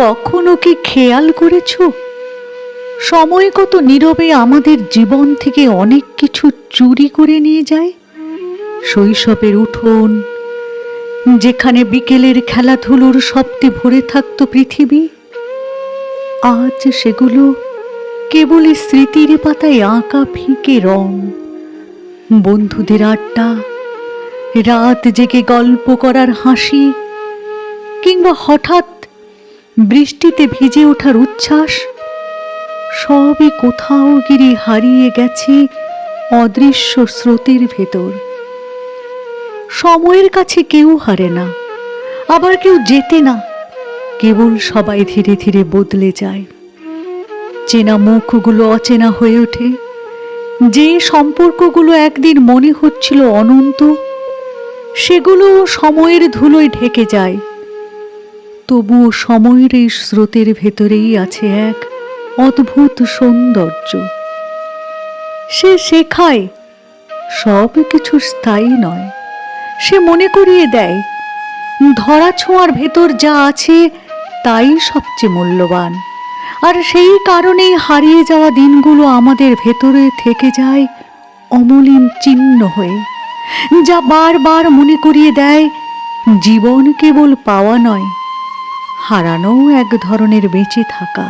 কখনো কি খেয়াল করেছ? সময় কত নীরবে আমাদের জীবন থেকে অনেক কিছু চুরি করে নিয়ে যায়। শৈশবের উঠোন, যেখানে বিকেলের খেলাধুলোর শব্দে ভরে থাকতো পৃথিবী। আজ সেগুলো কেবলই স্মৃতির পাতায় আঁকা ফিকে রং। বন্ধুদের আড্ডা, রাত জেগে গল্প করার হাসি, কিংবা হঠাৎ বৃষ্টিতে ভিজে ওঠার উচ্ছ্বাস সবই কোথাও গিরি হারিয়ে গেছে অদৃশ্য স্রোতের ভেতর। সময়ের কাছে কেউ হারে না, আবার কেউ যেতে না, কেবল সবাই ধীরে ধীরে বদলে যায়। চেনা মুখগুলো অচেনা হয়ে ওঠে, যে সম্পর্কগুলো একদিন মনে হচ্ছিল অনন্ত, সেগুলো সময়ের ধুলোয় ঢেকে যায়। তবুও সময়ের এই স্রোতের ভেতরেই আছে এক অদ্ভুত সৌন্দর্য। সে শেখায়, সব কিছু স্থায়ী নয়। সে মনে করিয়ে দেয়, ধরা ছোঁয়ার ভেতর যা আছে তাই সবচেয়ে মূল্যবান। আর সেই কারণেই হারিয়ে যাওয়া দিনগুলো আমাদের ভেতরে থেকে যায় অমলিন চিহ্ন হয়ে, যা বারবার মনে করিয়ে দেয়, জীবন কেবল পাওয়া নয়। হারানো এক ধরনের বেঁচে থাকা।